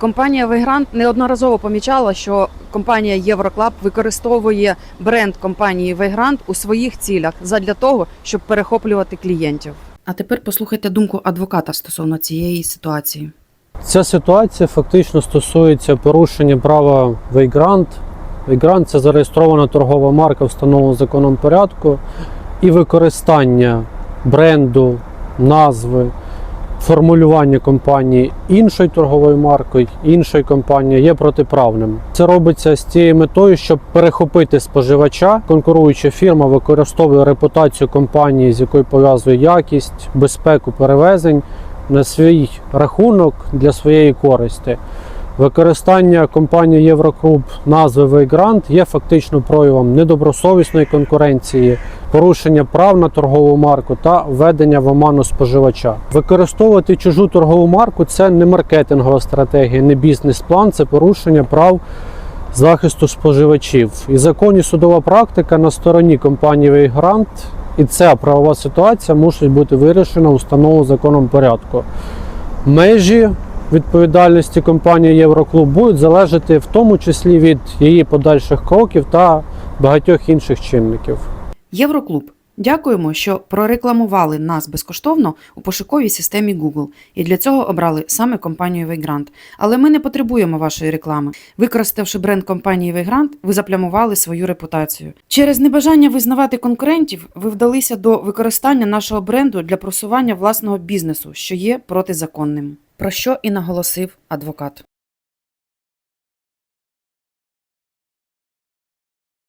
Компанія Вейгрант неодноразово помічала, що компанія Євроклаб використовує бренд компанії Вейгрант у своїх цілях задля того, щоб перехоплювати клієнтів. А тепер послухайте думку адвоката стосовно цієї ситуації. Ця ситуація фактично стосується порушення права Вейгрант. Вейгрант це зареєстрована торгова марка, встановлена законом порядку, і використання бренду, назви, формулювання компанії іншою торговою маркою, іншої компанії є протиправним. Це робиться з тією метою, щоб перехопити споживача. Конкуруюча фірма використовує репутацію компанії, з якою пов'язує якість, безпеку перевезень на свій рахунок для своєї користі. Використання компанії Єврокруп назви Вейгрант є фактично проявом недобросовісної конкуренції, порушення прав на торгову марку та введення в оману споживача. Використовувати чужу торгову марку це не маркетингова стратегія, не бізнес-план, це порушення прав захисту споживачів. І законі судова практика на стороні компанії Вейгрант і ця правова ситуація мусить бути вирішена у встановленому законом порядку. Межі відповідальності компанії Євроклуб будуть залежати в тому числі від її подальших кроків та багатьох інших чинників. Євроклуб. Дякуємо, що прорекламували нас безкоштовно у пошуковій системі Google і для цього обрали саме компанію Вейгрант. Але ми не потребуємо вашої реклами. Використавши бренд компанії Вейгрант, ви заплямували свою репутацію. Через небажання визнавати конкурентів, ви вдалися до використання нашого бренду для просування власного бізнесу, що є протизаконним. Про що і наголосив адвокат.